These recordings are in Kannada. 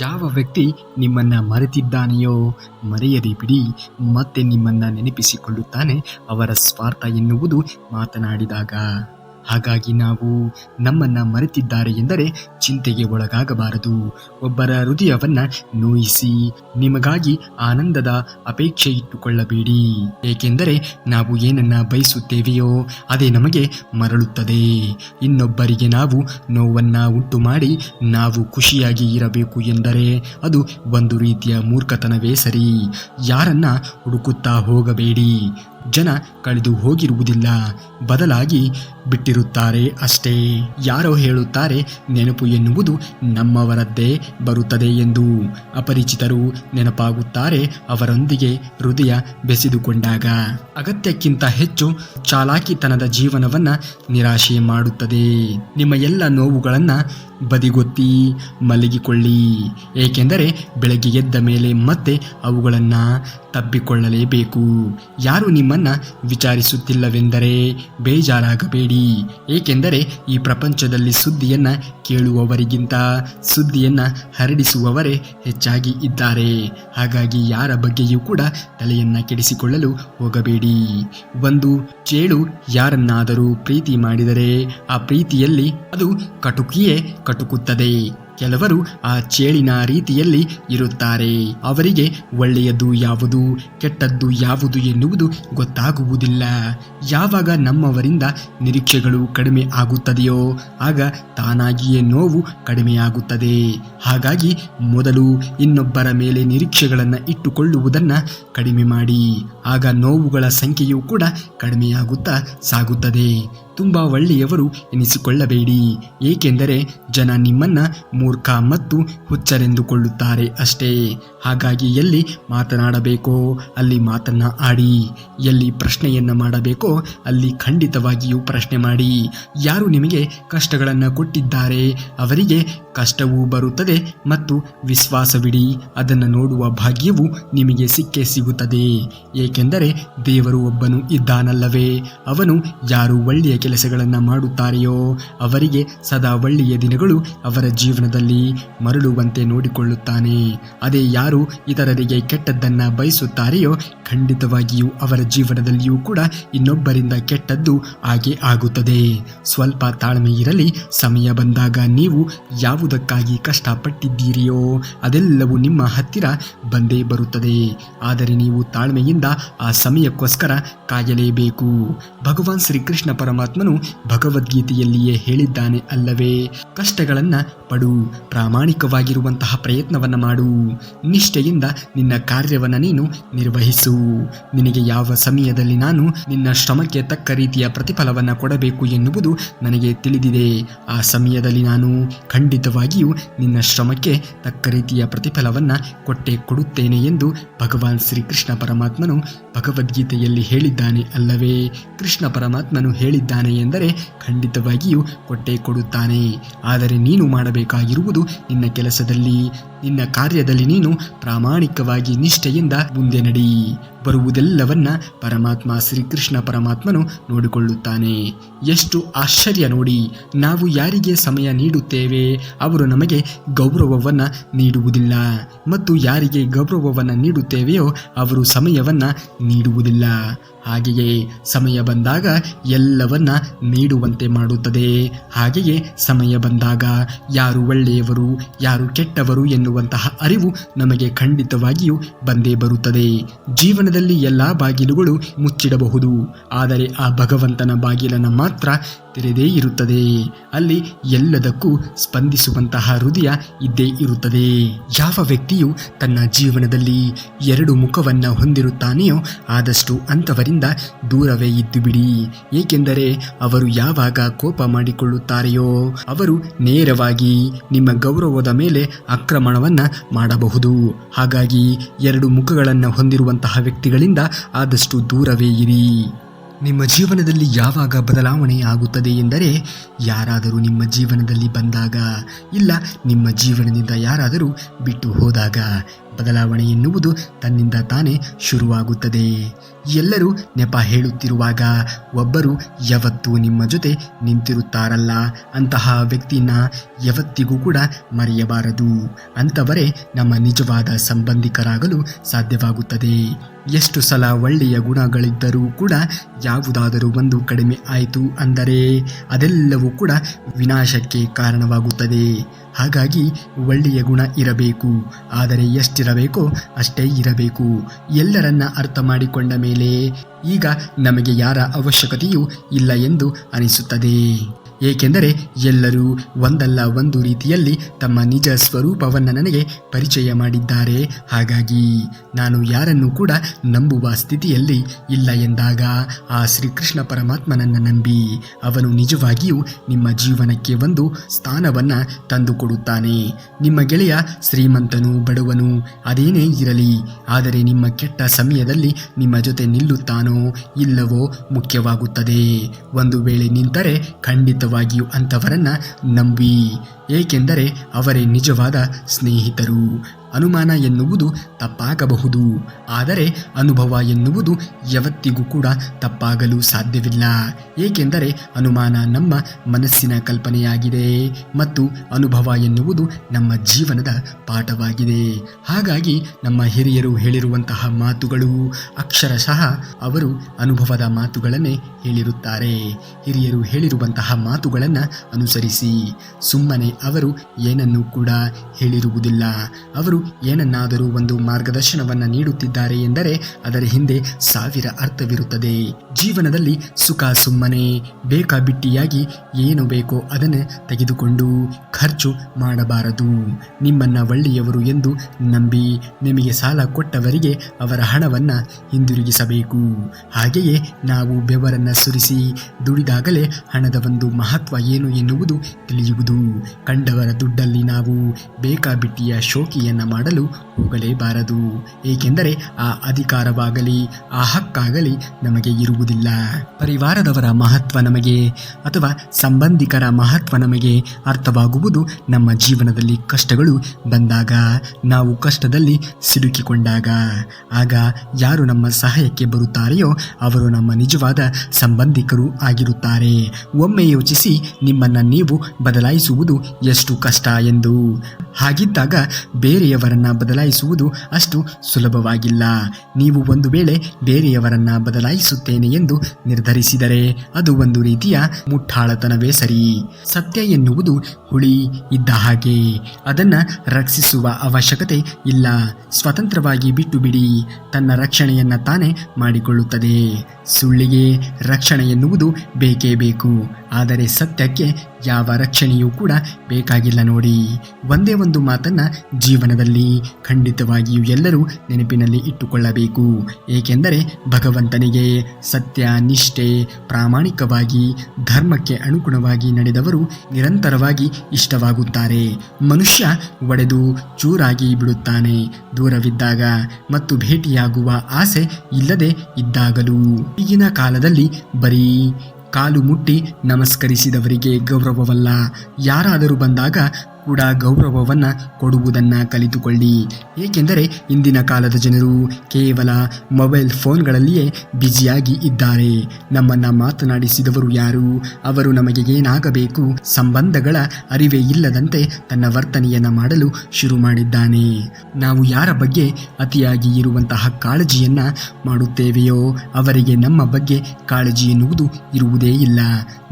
ಯಾವ ವ್ಯಕ್ತಿ ನಿಮ್ಮನ್ನು ಮರೆತಿದ್ದಾನೆಯೋ ಮರೆಯದೆ ಬಿಡಿ ಮತ್ತೆ ನಿಮ್ಮನ್ನು ನೆನಪಿಸಿಕೊಳ್ಳುತ್ತಾನೆ ಅವರ ಸ್ವಾರ್ಥ ಎನ್ನುವುದು ಮಾತನಾಡಿದಾಗ. ಹಾಗಾಗಿ ನಾವು ನಮ್ಮನ್ನ ಮರೆತಿದ್ದಾರೆ ಎಂದರೆ ಚಿಂತೆಗೆ ಒಳಗಾಗಬಾರದು. ಒಬ್ಬರ ಹೃದಯವನ್ನ ನೋಯಿಸಿ ನಿಮಗಾಗಿ ಆನಂದದ ಅಪೇಕ್ಷೆ ಇಟ್ಟುಕೊಳ್ಳಬೇಡಿ. ಏಕೆಂದರೆ ನಾವು ಏನನ್ನ ಬಯಸುತ್ತೇವೆಯೋ ಅದೇ ನಮಗೆ ಮರಳುತ್ತದೆ. ಇನ್ನೊಬ್ಬರಿಗೆ ನಾವು ನೋವನ್ನ ಉಂಟು ಮಾಡಿ ನಾವು ಖುಷಿಯಾಗಿ ಇರಬೇಕು ಎಂದರೆ ಅದು ಒಂದು ರೀತಿಯ ಮೂರ್ಖತನವೇ ಸರಿ. ಯಾರನ್ನ ಹುಡುಕುತ್ತಾ ಹೋಗಬೇಡಿ. ಜನ ಕಳೆದು ಹೋಗಿರುವುದಿಲ್ಲ. ಬದಲಾಗಿ ಬಿಟ್ಟಿರುತ್ತಾರೆ ಅಷ್ಟೇ. ಯಾರೋ ಹೇಳುತ್ತಾರೆ, ನೆನಪು ಎನ್ನುವುದು ನಮ್ಮವರದ್ದೇ ಬರುತ್ತದೆ ಎಂದು. ಅಪರಿಚಿತರು ನೆನಪಾಗುತ್ತಾರೆ ಅವರೊಂದಿಗೆ ಹೃದಯ ಬೆಸೆದುಕೊಂಡಾಗ. ಅಗತ್ಯಕ್ಕಿಂತ ಹೆಚ್ಚು ಚಾಲಾಕಿತನದ ಜೀವನವನ್ನ ನಿರಾಶೆ ಮಾಡುತ್ತದೆ. ನಿಮ್ಮ ಎಲ್ಲ ನೋವುಗಳನ್ನು ಬದಿಗೊತ್ತಿ ಮಲಗಿಕೊಳ್ಳಿ. ಏಕೆಂದರೆ ಬೆಳಗ್ಗೆ ಎದ್ದ ಮೇಲೆ ಮತ್ತೆ ಅವುಗಳನ್ನು ತಬ್ಬಿಕೊಳ್ಳಲೇಬೇಕು ಯಾರು ನಿಮ್ಮನ್ನ ವಿಚಾರಿಸುತ್ತಿಲ್ಲವೆಂದರೆ ಬೇಜಾರಾಗಬೇಡಿ. ಏಕೆಂದರೆ ಈ ಪ್ರಪಂಚದಲ್ಲಿ ಸುದ್ದಿಯನ್ನ ಕೇಳುವವರಿಗಿಂತ ಸುದ್ದಿಯನ್ನ ಹರಡಿಸುವವರೇ ಹೆಚ್ಚಾಗಿ ಇದ್ದಾರೆ. ಹಾಗಾಗಿ ಯಾರ ಬಗ್ಗೆಯೂ ಕೂಡ ತಲೆಯನ್ನ ಕೆಡಿಸಿಕೊಳ್ಳಲು ಹೋಗಬೇಡಿ. ಒಂದು ಚೇಳು ಯಾರನ್ನಾದರೂ ಪ್ರೀತಿ ಮಾಡಿದರೆ ಆ ಪ್ರೀತಿಯಲ್ಲಿ ಅದು ಕಟುಕಿಯೇ ಕಟುಕುತ್ತದೆ. ಕೆಲವರು ಆ ಚೇಳಿನ ರೀತಿಯಲ್ಲಿ ಇರುತ್ತಾರೆ. ಅವರಿಗೆ ಒಳ್ಳೆಯದು ಯಾವುದು, ಕೆಟ್ಟದ್ದು ಯಾವುದು ಎನ್ನುವುದು ಗೊತ್ತಾಗುವುದಿಲ್ಲ. ಯಾವಾಗ ನಮ್ಮವರಿಂದ ನಿರೀಕ್ಷೆಗಳು ಕಡಿಮೆ ಆಗುತ್ತದೆಯೋ, ಆಗ ತಾನಾಗಿಯೇ ನೋವು ಕಡಿಮೆಯಾಗುತ್ತದೆ ಹಾಗಾಗಿ ಮೊದಲು ಇನ್ನೊಬ್ಬರ ಮೇಲೆ ನಿರೀಕ್ಷೆಗಳನ್ನು ಇಟ್ಟುಕೊಳ್ಳುವುದನ್ನು ಕಡಿಮೆ ಮಾಡಿ. ಆಗ ನೋವುಗಳ ಸಂಖ್ಯೆಯೂ ಕೂಡ ಕಡಿಮೆಯಾಗುತ್ತಾ ಸಾಗುತ್ತದೆ. ತುಂಬ ಒಳ್ಳೆಯವರು ಎನಿಸಿಕೊಳ್ಳಬೇಡಿ. ಏಕೆಂದರೆ ಜನ ನಿಮ್ಮನ್ನ ಮೂರ್ಖ ಮತ್ತು ಹುಚ್ಚರೆಂದುಕೊಳ್ಳುತ್ತಾರೆ ಅಷ್ಟೇ. ಹಾಗಾಗಿ ಎಲ್ಲಿ ಮಾತನಾಡಬೇಕೋ ಅಲ್ಲಿ ಮಾತನ್ನು ಆಡಿ. ಎಲ್ಲಿ ಪ್ರಶ್ನೆಯನ್ನ ಮಾಡಬೇಕೋ ಅಲ್ಲಿ ಖಂಡಿತವಾಗಿಯೂ ಪ್ರಶ್ನೆ ಮಾಡಿ. ಯಾರು ನಿಮಗೆ ಕಷ್ಟಗಳನ್ನು ಕೊಟ್ಟಿದ್ದಾರೆ ಅವರಿಗೆ ಕಷ್ಟವೂ ಬರುತ್ತದೆ ಮತ್ತು ವಿಶ್ವಾಸವಿಡಿ. ಅದನ್ನು ನೋಡುವ ಭಾಗ್ಯವು ನಿಮಗೆ ಸಿಕ್ಕೇ ಸಿಗುತ್ತದೆ. ಏಕೆಂದರೆ ದೇವರು ಒಬ್ಬನು ಇದ್ದಾನಲ್ಲವೇ. ಅವನು ಯಾರು ಒಳ್ಳೆಯ ಕೆಲಸಗಳನ್ನು ಮಾಡುತ್ತಾರೆಯೋ, ಅವರಿಗೆ ಸದಾ ಒಳ್ಳೆಯ ದಿನಗಳು ಅವರ ಜೀವನದಲ್ಲಿ ಮರಳುವಂತೆ ನೋಡಿಕೊಳ್ಳುತ್ತಾನೆ. ಅದೇ ಯಾರು ಇತರರಿಗೆ ಕೆಟ್ಟದ್ದನ್ನ ಬಯಸುತ್ತಾರೆಯೋ, ಖಂಡಿತವಾಗಿಯೂ ಅವರ ಜೀವನದಲ್ಲಿಯೂ ಕೂಡ ಇನ್ನೊಬ್ಬರಿಂದ ಕೆಟ್ಟದ್ದು ಹಾಗೆ ಆಗುತ್ತದೆ. ಸ್ವಲ್ಪ ತಾಳ್ಮೆ ಇರಲಿ, ಸಮಯ ಬಂದಾಗ ನೀವು ಯಾವುದಕ್ಕಾಗಿ ಕಷ್ಟಪಟ್ಟಿದ್ದೀರಿಯೋ, ಅದೆಲ್ಲವೂ ನಿಮ್ಮ ಹತ್ತಿರ ಬಂದೇ ಬರುತ್ತದೆ. ಆದರೆ ನೀವು ತಾಳ್ಮೆಯಿಂದ ಆ ಸಮಯಕ್ಕೋಸ್ಕರ ಕಾಯಲೇಬೇಕು. ಭಗವಾನ್ ಶ್ರೀಕೃಷ್ಣ ಪರಮಾತ್ಮನು ಭಗವದ್ಗೀತೆಯಲ್ಲಿಯೇ ಹೇಳಿದ್ದಾನೆ ಅಲ್ಲವೇ? ಕಷ್ಟಗಳನ್ನು ಪಡು, ಪ್ರಾಮಾಣಿಕವಾಗಿರುವಂತಹ ಪ್ರಯತ್ನವನ್ನು ಮಾಡು. ನಿಷ್ಠೆಯಿಂದ ನಿನ್ನ ಕಾರ್ಯವನ್ನು ನೀನು ನಿರ್ವಹಿಸು. ನಿನಗೆ ಯಾವ ಸಮಯದಲ್ಲಿ ನಾನು ನಿನ್ನ ಶ್ರಮಕ್ಕೆ ತಕ್ಕ ರೀತಿಯ ಪ್ರತಿಫಲವನ್ನು ಕೊಡಬೇಕು ಎನ್ನುವುದು ನನಗೆ ತಿಳಿದಿದೆ. ಆ ಸಮಯದಲ್ಲಿ ನಾನು ಖಂಡಿತವಾಗಿಯೂ ನಿನ್ನ ಶ್ರಮಕ್ಕೆ ತಕ್ಕ ರೀತಿಯ ಪ್ರತಿಫಲವನ್ನು ಕೊಟ್ಟೆ ಕೊಡುತ್ತೇನೆ ಎಂದು ಭಗವಾನ್ ಶ್ರೀಕೃಷ್ಣ ಪರಮಾತ್ಮನು ಭಗವದ್ಗೀತೆಯಲ್ಲಿ ಹೇಳಿದ್ದಾನೆ ಅಲ್ಲವೇ? ಕೃಷ್ಣ ಪರಮಾತ್ಮನು ಹೇಳಿದ್ದಾನೆ ಎಂದರೆ ಖಂಡಿತವಾಗಿಯೂ ಕೊಟ್ಟೇ ಕೊಡುತ್ತಾನೆ. ಆದರೆ ನೀನು ಮಾಡಬೇಕಾಗಿರುವುದು ನಿನ್ನ ಕೆಲಸದಲ್ಲಿ. ನಿನ್ನ ಕಾರ್ಯದಲ್ಲಿ ನೀನು ಪ್ರಾಮಾಣಿಕವಾಗಿ ನಿಷ್ಠೆಯಿಂದ ಮುಂದೆ ನಡಿ. ಬರುವುದೆಲ್ಲವನ್ನ ಪರಮಾತ್ಮ ಶ್ರೀಕೃಷ್ಣ ಪರಮಾತ್ಮನು ನೋಡಿಕೊಳ್ಳುತ್ತಾನೆ. ಎಷ್ಟು ಆಶ್ಚರ್ಯ ನೋಡಿ, ನಾವು ಯಾರಿಗೆ ಸಮಯ ನೀಡುತ್ತೇವೆ? ಅವರು ನಮಗೆ ಗೌರವವನ್ನು ನೀಡುವುದಿಲ್ಲ. ಮತ್ತು ಯಾರಿಗೆ ಗೌರವವನ್ನು ನೀಡುತ್ತೇವೆಯೋ, ಅವರು ಸಮಯವನ್ನ ನೀಡುವುದಿಲ್ಲ. ಹಾಗೆಯೇ ಸಮಯ ಬಂದಾಗ ಎಲ್ಲವನ್ನ ನೀಡುವಂತೆ ಮಾಡುತ್ತದೆ. ಹಾಗೆಯೇ ಸಮಯ ಬಂದಾಗ ಯಾರು ಒಳ್ಳೆಯವರು, ಯಾರು ಕೆಟ್ಟವರು ಎನ್ನುವಂತಹ ಅರಿವು ನಮಗೆ ಖಂಡಿತವಾಗಿಯೂ ಬಂದೇ ಬರುತ್ತದೆ. ಜೀವನದಲ್ಲಿ ಎಲ್ಲ ಬಾಗಿಲುಗಳು ಮುಚ್ಚಿಡಬಹುದು. ಆದರೆ ಆ ಭಗವಂತನ ಬಾಗಿಲನ್ನು ಮಾತ್ರ ತೆರೆದೇ ಇರುತ್ತದೆ. ಅಲ್ಲಿ ಎಲ್ಲದಕ್ಕೂ ಸ್ಪಂದಿಸುವಂತಹ ಹೃದಯ ಇದ್ದೇ ಇರುತ್ತದೆ. ಯಾವ ವ್ಯಕ್ತಿಯು ತನ್ನ ಜೀವನದಲ್ಲಿ ಎರಡು ಮುಖವನ್ನು ಹೊಂದಿರುತ್ತಾನೆಯೋ ಆದಷ್ಟು ಅಂಥವರಿಂದ ದೂರವೇ ಇದ್ದು ಬಿಡಿ. ಏಕೆಂದರೆ ಅವರು ಯಾವಾಗ ಕೋಪ ಮಾಡಿಕೊಳ್ಳುತ್ತಾರೆಯೋ ಅವರು ನೇರವಾಗಿ ನಿಮ್ಮ ಗೌರವದ ಮೇಲೆ ಆಕ್ರಮಣವನ್ನ ಮಾಡಬಹುದು. ಹಾಗಾಗಿ ಎರಡು ಮುಖಗಳನ್ನು ಹೊಂದಿರುವಂತಹ ವ್ಯಕ್ತಿಗಳಿಂದ ಆದಷ್ಟು ದೂರವೇ ಇರಿ. ನಿಮ್ಮ ಜೀವನದಲ್ಲಿ ಯಾವಾಗ ಬದಲಾವಣೆ ಆಗುತ್ತದೆ ಎಂದರೆ, ಯಾರಾದರೂ ನಿಮ್ಮ ಜೀವನದಲ್ಲಿ ಬಂದಾಗ, ಇಲ್ಲ, ನಿಮ್ಮ ಜೀವನದಿಂದ ಯಾರಾದರೂ ಬಿಟ್ಟು ಹೋದಾಗ ಬದಲಾವಣೆ ಎನ್ನುವುದು ತನ್ನಿಂದ ತಾನೇ ಶುರುವಾಗುತ್ತದೆ. ಎಲ್ಲರೂ ನೆಪ ಹೇಳುತ್ತಿರುವಾಗ ಒಬ್ಬರು ಯಾವತ್ತೂ ನಿಮ್ಮ ಜೊತೆ ನಿಂತಿರುತ್ತಾರಲ್ಲ. ಅಂತಹ ವ್ಯಕ್ತಿನ ಯಾವತ್ತಿಗೂ ಕೂಡ ಮರೆಯಬಾರದು. ಅಂಥವರೇ ನಮ್ಮ ನಿಜವಾದ ಸಂಬಂಧಿಕರಾಗಲು ಸಾಧ್ಯವಾಗುತ್ತದೆ. ಎಷ್ಟು ಸಲ ಒಳ್ಳೆಯ ಗುಣಗಳಿದ್ದರೂ ಕೂಡ ಯಾವುದಾದರೂ ಒಂದು ಕಡಿಮೆ ಆಯಿತು ಅಂದರೆ ಅದೆಲ್ಲವೂ ಕೂಡ ವಿನಾಶಕ್ಕೆ ಕಾರಣವಾಗುತ್ತದೆ. ಹಾಗಾಗಿ ಒಳ್ಳೆಯ ಗುಣ ಇರಬೇಕು. ಆದರೆ ಎಷ್ಟಿರಬೇಕೋ ಅಷ್ಟೇ ಇರಬೇಕು. ಎಲ್ಲರನ್ನ ಅರ್ಥ ಮಾಡಿಕೊಂಡ ಮೇಲೆ ಈಗ ನಮಗೆ ಯಾರ ಅವಶ್ಯಕತೆಯೂ ಇಲ್ಲ ಎಂದು ಅನಿಸುತ್ತದೆ. ಏಕೆಂದರೆ ಎಲ್ಲರೂ ಒಂದಲ್ಲ ಒಂದು ರೀತಿಯಲ್ಲಿ ತಮ್ಮ ನಿಜ ಸ್ವರೂಪವನ್ನು ನನಗೆ ಪರಿಚಯ ಮಾಡಿದ್ದಾರೆ. ಹಾಗಾಗಿ ನಾನು ಯಾರನ್ನು ಕೂಡ ನಂಬುವ ಸ್ಥಿತಿಯಲ್ಲಿ ಇಲ್ಲ ಎಂದಾಗ ಆ ಶ್ರೀಕೃಷ್ಣ ಪರಮಾತ್ಮನನ್ನು ನಂಬಿ ಅವನು ನಿಜವಾಗಿಯೂ ನಿಮ್ಮ ಜೀವನಕ್ಕೆ ಒಂದು ಸ್ಥಾನವನ್ನು ತಂದುಕೊಡುತ್ತಾನೆ. ನಿಮ್ಮ ಗೆಳೆಯ ಶ್ರೀಮಂತನು ಬಡವನು ಅದೇನೇ ಇರಲಿ, ಆದರೆ ನಿಮ್ಮ ಕೆಟ್ಟ ಸಮಯದಲ್ಲಿ ನಿಮ್ಮ ಜೊತೆ ನಿಲ್ಲುತ್ತಾನೋ ಇಲ್ಲವೋ ಮುಖ್ಯವಾಗುತ್ತದೆ. ಒಂದು ವೇಳೆ ನಿಂತರೆ ಖಂಡಿತವಾಗಿಯೂ ಅಂಥವರನ್ನು ನಂಬಿ ಏಕೆಂದರೆ ಅವರೇ ನಿಜವಾದ ಸ್ನೇಹಿತರು. ಅನುಮಾನ ಎನ್ನುವುದು ತಪ್ಪಾಗಬಹುದು. ಆದರೆ ಅನುಭವ ಎನ್ನುವುದು ಯಾವತ್ತಿಗೂ ಕೂಡ ತಪ್ಪಾಗಲು ಸಾಧ್ಯವಿಲ್ಲ. ಏಕೆಂದರೆ ಅನುಮಾನ ನಮ್ಮ ಮನಸ್ಸಿನ ಕಲ್ಪನೆಯಾಗಿದೆ ಮತ್ತು ಅನುಭವ ಎನ್ನುವುದು ನಮ್ಮ ಜೀವನದ ಪಾಠವಾಗಿದೆ. ಹಾಗಾಗಿ ನಮ್ಮ ಹಿರಿಯರು ಹೇಳಿರುವಂತಹ ಮಾತುಗಳು ಅಕ್ಷರಶಃ ಅವರು ಅನುಭವದ ಮಾತುಗಳನ್ನೇ ಹೇಳಿರುತ್ತಾರೆ. ಹಿರಿಯರು ಹೇಳಿರುವಂತಹ ಮಾತುಗಳನ್ನು ಅನುಸರಿಸಿ. ಸುಮ್ಮನೆ ಅವರು ಏನನ್ನು ಕೂಡ ಹೇಳಿರುವುದಿಲ್ಲ. ಅವರು ಏನನ್ನಾದರೂ ಒಂದು ಮಾರ್ಗದರ್ಶನವನ್ನು ನೀಡುತ್ತಿದ್ದಾರೆ ಎಂದರೆ ಅದರ ಹಿಂದೆ ಸಾವಿರ ಅರ್ಥವಿರುತ್ತದೆ. ಜೀವನದಲ್ಲಿ ಸುಖ ಸುಮ್ಮನೆ, ಬೇಕಾಬಿಟ್ಟಿಯಾಗಿ ಏನು ಬೇಕೋ ಅದನ್ನು ತೆಗೆದುಕೊಂಡು ಖರ್ಚು ಮಾಡಬಾರದು. ನಿಮ್ಮನ್ನ ಒಳ್ಳೆಯವರು ಎಂದು ನಂಬಿ ನಿಮಗೆ ಸಾಲ ಕೊಟ್ಟವರಿಗೆ ಅವರ ಹಣವನ್ನು ಹಿಂದಿರುಗಿಸಬೇಕು. ಹಾಗೆಯೇ ನಾವು ಬೆವರನ್ನು ಸುರಿಸಿ ದುಡಿದಾಗಲೇ ಹಣದ ಒಂದು ಮಹತ್ವ ಏನು ಎನ್ನುವುದು ತಿಳಿಯುವುದು. ಕಂಡವರ ದುಡ್ಡಲ್ಲಿ ನಾವು ಬೇಕಾಬಿಟ್ಟಿಯ ಶೋಕಿಯನ್ನ ಮಾಡಲು ಹೋಗಲೇಬಾರದು. ಏಕೆಂದರೆ ಆ ಅಧಿಕಾರವಾಗಲಿ, ಆ ಹಕ್ಕಾಗಲಿ ನಮಗೆ ಇರುವುದಿಲ್ಲ. ಪರಿವಾರದವರ ಮಹತ್ವ ನಮಗೆ ಅಥವಾ ಸಂಬಂಧಿಕರ ಮಹತ್ವ ನಮಗೆ ಅರ್ಥವಾಗುವುದು ನಮ್ಮ ಜೀವನದಲ್ಲಿ ಕಷ್ಟಗಳು ಬಂದಾಗ, ನಾವು ಕಷ್ಟದಲ್ಲಿ ಸಿಲುಕಿಕೊಂಡಾಗ. ಆಗ ಯಾರು ನಮ್ಮ ಸಹಾಯಕ್ಕೆ ಬರುತ್ತಾರೆಯೋ ಅವರು ನಮ್ಮ ನಿಜವಾದ ಸಂಬಂಧಿಕರು ಆಗಿರುತ್ತಾರೆ. ಒಮ್ಮೆ ಯೋಚಿಸಿ ನಿಮ್ಮನ್ನು ನೀವು ಬದಲಾಯಿಸುವುದು ಎಷ್ಟು ಕಷ್ಟ ಎಂದು. ಹಾಗಿದ್ದಾಗ ಬೇರೆಯವರನ್ನ ಬದಲಾಯಿಸುವುದು ಅಷ್ಟು ಸುಲಭವಾಗಿಲ್ಲ. ನೀವು ಒಂದು ವೇಳೆ ಬೇರೆಯವರನ್ನ ಬದಲಾಯಿಸುತ್ತೇನೆ ಎಂದು ನಿರ್ಧರಿಸಿದರೆ ಅದು ಒಂದು ರೀತಿಯ ಮುಟ್ಟಾಳತನವೇ ಸರಿ. ಸತ್ಯ ಎನ್ನುವುದು ಹುಳಿ ಇದ್ದ ಹಾಗೆ. ಅದನ್ನ ರಕ್ಷಿಸುವ ಅವಶ್ಯಕತೆ ಇಲ್ಲ. ಸ್ವತಂತ್ರವಾಗಿ ಬಿಟ್ಟು ಬಿಡಿ ತನ್ನ ರಕ್ಷಣೆಯನ್ನ ತಾನೇ ಮಾಡಿಕೊಳ್ಳುತ್ತದೆ. ಸುಳ್ಳಿಗೆ ರಕ್ಷಣೆ ಎನ್ನುವುದು ಬೇಕೇ ಬೇಕು. ಆದರೆ ಸತ್ಯಕ್ಕೆ ಯಾವ ರಕ್ಷಣೆಯೂ ಕೂಡ ಬೇಕಾಗಿಲ್ಲ ನೋಡಿ. ಒಂದೇ ಒಂದು ಮಾತನ್ನ ಜೀವನದಲ್ಲಿ ಖಂಡಿತವಾಗಿಯೂ ಎಲ್ಲರೂ ನೆನಪಿನಲ್ಲಿ ಇಟ್ಟುಕೊಳ್ಳಬೇಕು. ಏಕೆಂದರೆ ಭಗವಂತನಿಗೆ ಸತ್ಯ, ನಿಷ್ಠೆ, ಪ್ರಾಮಾಣಿಕವಾಗಿ, ಧರ್ಮಕ್ಕೆ ಅನುಗುಣವಾಗಿ ನಡೆದವರು ನಿರಂತರವಾಗಿ ಇಷ್ಟವಾಗುತ್ತಾರೆ. ಮನುಷ್ಯ ಒಡೆದು ಚೂರಾಗಿ ಬಿಡುತ್ತಾನೆ. ದೂರವಿದ್ದಾಗ ಮತ್ತು ಭೇಟಿಯಾಗುವ ಆಸೆ ಇಲ್ಲದೆ ಇದ್ದಾಗಲೂ. ಈಗಿನ ಕಾಲದಲ್ಲಿ ಬರೀ ಕಾಲು ಮುಟ್ಟಿ ನಮಸ್ಕರಿಸಿದವರಿಗೆ ಗೌರವವಲ್ಲ. ಯಾರಾದರೂ ಬಂದಾಗ ಕೂಡ ಗೌರವವನ್ನು ಕೊಡುವುದನ್ನು ಕಲಿತುಕೊಳ್ಳಿ. ಏಕೆಂದರೆ ಇಂದಿನ ಕಾಲದ ಜನರು ಕೇವಲ ಮೊಬೈಲ್ ಫೋನ್ಗಳಲ್ಲಿಯೇ ಬ್ಯುಸಿಯಾಗಿ ಇದ್ದಾರೆ. ನಮ್ಮನ್ನ ಮಾತನಾಡಿಸಿದವರು ಯಾರು? ಅವರು ನಮಗೆ ಏನಾಗಬೇಕು? ಸಂಬಂಧಗಳ ಅರಿವೇ ಇಲ್ಲದಂತೆ ತನ್ನ ವರ್ತನೆಯನ್ನು ಮಾಡಲು ಶುರು ಮಾಡಿದ್ದಾನೆ. ನಾವು ಯಾರ ಬಗ್ಗೆ ಅತಿಯಾಗಿ ಇರುವಂತಹ ಕಾಳಜಿಯನ್ನ ಮಾಡುತ್ತೇವೆಯೋ, ಅವರಿಗೆ ನಮ್ಮ ಬಗ್ಗೆ ಕಾಳಜಿ ಎನ್ನುವುದು ಇರುವುದೇ ಇಲ್ಲ.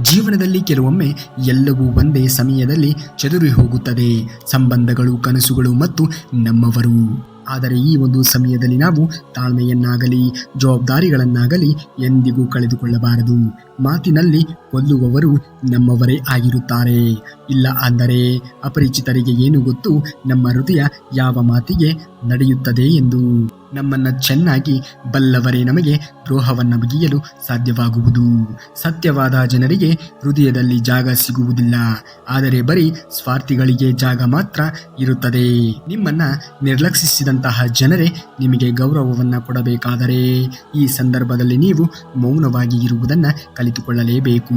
ಜೀವನದಲ್ಲಿ ಕೆಲವೊಮ್ಮೆ ಎಲ್ಲವೂ ಒಂದೇ ಸಮಯದಲ್ಲಿ ಚದುರಿ ಹೋಗುತ್ತದೆ ಸಂಬಂಧಗಳು ಕನಸುಗಳು ಮತ್ತು ನಮ್ಮವರು. ಆದರೆ ಈ ಒಂದು ಸಮಯದಲ್ಲಿ ನಾವು ತಾಳ್ಮೆಯನ್ನಾಗಲಿ, ಜವಾಬ್ದಾರಿಗಳನ್ನಾಗಲಿ ಎಂದಿಗೂ ಕಳೆದುಕೊಳ್ಳಬಾರದು. ಮಾತಿನಲ್ಲಿ ಕೊಲ್ಲುವವರು ನಮ್ಮವರೇ ಆಗಿರುತ್ತಾರೆ. ಇಲ್ಲ ಅಂದರೆ ಅಪರಿಚಿತರಿಗೆ ಏನು ಗೊತ್ತು? ನಮ್ಮ ಹೃದಯ ಯಾವ ಮಾತಿಗೆ ನಡೆಯುತ್ತದೆ ಎಂದು? ನಮ್ಮನ್ನ ಚೆನ್ನಾಗಿ ಬಲ್ಲವರೇ ನಮಗೆ ದ್ರೋಹವನ್ನು ಬಗೆಯಲು ಸಾಧ್ಯವಾಗುವುದು. ಸತ್ಯವಾದ ಜನರಿಗೆ ಹೃದಯದಲ್ಲಿ ಜಾಗ ಸಿಗುವುದಿಲ್ಲ. ಆದರೆ ಬರೀ ಸ್ವಾರ್ಥಿಗಳಿಗೆ ಜಾಗ ಮಾತ್ರ ಇರುತ್ತದೆ. ನಿಮ್ಮನ್ನ ನಿರ್ಲಕ್ಷಿಸಿದಂತಹ ಜನರೇ ನಿಮಗೆ ಗೌರವವನ್ನು ಕೊಡಬೇಕಾದರೆ. ಈ ಸಂದರ್ಭದಲ್ಲಿ ನೀವು ಮೌನವಾಗಿ ಇರುವುದನ್ನು ಕಲಿತುಕೊಳ್ಳಲೇಬೇಕು.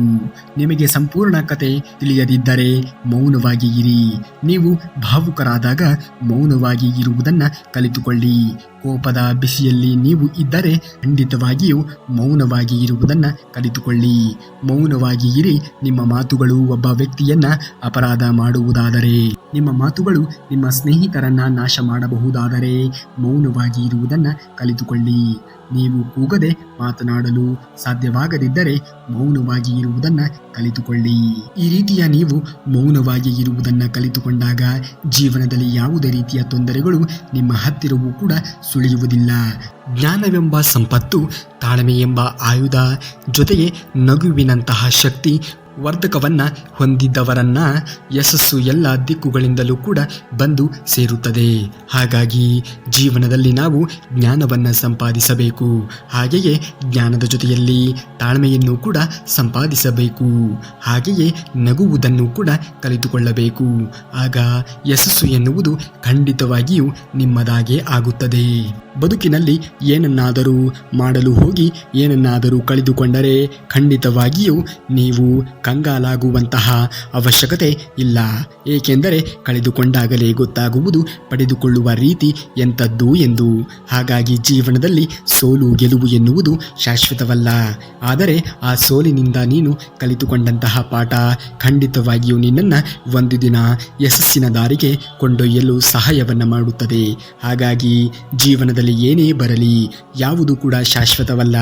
ನಿಮಗೆ ಸಂಪೂರ್ಣ ಕತೆ ತಿಳಿಯದಿದ್ದರೆ ಮೌನವಾಗಿ ಇರಿ. ನೀವು ಭಾವುಕರಾದಾಗ ಮೌನವಾಗಿ ಇರುವುದನ್ನು ಕಲಿತುಕೊಳ್ಳಿ. ಕೋಪದ ಬಿಸಿಯಲ್ಲಿ ನೀವು ಇದ್ದರೆ ಖಂಡಿತವಾಗಿಯೂ ಮೌನವಾಗಿ ಇರುವುದನ್ನು ಕಲಿತುಕೊಳ್ಳಿ. ಮೌನವಾಗಿ ಇರಿ, ನಿಮ್ಮ ಮಾತುಗಳು ಒಬ್ಬ ವ್ಯಕ್ತಿಯನ್ನ ಅಪರಾಧ ಮಾಡುವುದಾದರೆ. ನಿಮ್ಮ ಮಾತುಗಳು ನಿಮ್ಮ ಸ್ನೇಹಿತರನ್ನ ನಾಶ ಮಾಡಬಹುದಾದರೆ. ಮೌನವಾಗಿ ಇರುವುದನ್ನು ಕಲಿತುಕೊಳ್ಳಿ. ನೀವು ಕೂಗದೆ ಮಾತನಾಡಲು ಸಾಧ್ಯವಾಗದಿದ್ದರೆ ಮೌನವಾಗಿ ಇರುವುದನ್ನು ಕಲಿತುಕೊಳ್ಳಿ. ಈ ರೀತಿಯ ನೀವು ಮೌನವಾಗಿ ಇರುವುದನ್ನು ಕಲಿತುಕೊಂಡಾಗ ಜೀವನದಲ್ಲಿ ಯಾವುದೇ ರೀತಿಯ ತೊಂದರೆಗಳು ನಿಮ್ಮ ಹತ್ತಿರವೂ ಕೂಡ ಸುಳಿಯುವುದಿಲ್ಲ. ಜ್ಞಾನವೆಂಬ ಸಂಪತ್ತು ತಾಳ್ಮೆ ಎಂಬ ಆಯುಧ ಜೊತೆಗೆ ನಗುವಿನಂತಹ ಶಕ್ತಿ ವರ್ಧಕವನ್ನ ಹೊಂದಿದ್ದವರನ್ನ ಯಶಸ್ಸು ಎಲ್ಲ ದಿಕ್ಕುಗಳಿಂದಲೂ ಕೂಡ ಬಂದು ಸೇರುತ್ತದೆ. ಹಾಗಾಗಿ ಜೀವನದಲ್ಲಿ ನಾವು ಜ್ಞಾನವನ್ನು ಸಂಪಾದಿಸಬೇಕು. ಹಾಗೆಯೇ ಜ್ಞಾನದ ಜೊತೆಯಲ್ಲಿ ತಾಳ್ಮೆಯನ್ನು ಕೂಡ ಸಂಪಾದಿಸಬೇಕು. ಹಾಗೆಯೇ ನಗುವುದನ್ನು ಕೂಡ ಕಲಿತುಕೊಳ್ಳಬೇಕು. ಆಗ ಯಶಸ್ಸು ಎನ್ನುವುದು ಖಂಡಿತವಾಗಿಯೂ ನಿಮ್ಮದಾಗೇ ಆಗುತ್ತದೆ. ಬದುಕಿನಲ್ಲಿ ಏನನ್ನಾದರೂ ಮಾಡಲು ಹೋಗಿ, ಏನನ್ನಾದರೂ ಕಳೆದುಕೊಂಡರೆ ಖಂಡಿತವಾಗಿಯೂ ನೀವು ಕಂಗಾಲಾಗುವಂತಹ ಅವಶ್ಯಕತೆ ಇಲ್ಲ. ಏಕೆಂದರೆ ಕಳೆದುಕೊಂಡಾಗಲೇ ಗೊತ್ತಾಗುವುದು ಪಡೆದುಕೊಳ್ಳುವ ರೀತಿ ಎಂಥದ್ದು ಎಂದು. ಹಾಗಾಗಿ ಜೀವನದಲ್ಲಿ ಸೋಲು ಗೆಲುವು ಎನ್ನುವುದು ಶಾಶ್ವತವಲ್ಲ. ಆದರೆ ಆ ಸೋಲಿನಿಂದ ನೀನು ಕಲಿತುಕೊಂಡಂತಹ ಪಾಠ ಖಂಡಿತವಾಗಿಯೂ ನಿನ್ನನ್ನು ಒಂದು ದಿನ ಯಶಸ್ಸಿನ ದಾರಿಗೆ ಕೊಂಡೊಯ್ಯಲು ಸಹಾಯವನ್ನು ಮಾಡುತ್ತದೆ. ಹಾಗಾಗಿ ಜೀವನದಲ್ಲಿ ಏನೇ ಬರಲಿ, ಯಾವುದು ಕೂಡ ಶಾಶ್ವತವಲ್ಲ.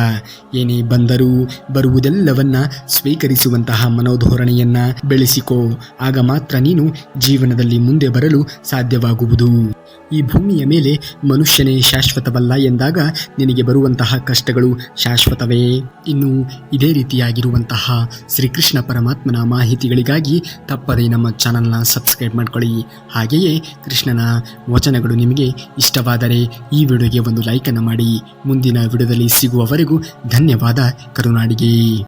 ಏನೇ ಬಂದರೂ ಬರುವುದೆಲ್ಲವನ್ನ ಸ್ವೀಕರಿಸುವಂತಹ ಮನೋಧೋರಣೆಯನ್ನ ಬೆಳೆಸಿಕೋ. ಆಗ ಮಾತ್ರ ನೀನು ಜೀವನದಲ್ಲಿ ಮುಂದೆ ಬರಲು ಸಾಧ್ಯವಾಗುವುದು. ಈ ಭೂಮಿಯ ಮೇಲೆ ಮನುಷ್ಯನೇ ಶಾಶ್ವತವಲ್ಲ ಎಂದಾಗ ನಿನಗೆ ಬರುವಂತಹ ಕಷ್ಟಗಳು ಶಾಶ್ವತವೇ. ಇನ್ನು ಇದೇ ರೀತಿಯಾಗಿರುವಂತಹ ಶ್ರೀಕೃಷ್ಣ ಪರಮಾತ್ಮನ ಮಾಹಿತಿಗಳಿಗಾಗಿ ತಪ್ಪದೇ ನಮ್ಮ ಚಾನಲ್ನ ಸಬ್ಸ್ಕ್ರೈಬ್ ಮಾಡ್ಕೊಳ್ಳಿ. ಹಾಗೆಯೇ ಕೃಷ್ಣನ ವಚನಗಳು ನಿಮಗೆ ಇಷ್ಟವಾದರೆ ಈ ಒಂದು ಲೈಕನ್ನು ಮಾಡಿ. ಮುಂದಿನ ವಿಡಿಯೋದಲ್ಲಿ ಸಿಗುವವರೆಗೂ ಧನ್ಯವಾದ. ಕರುನಾಡಿಗೆ.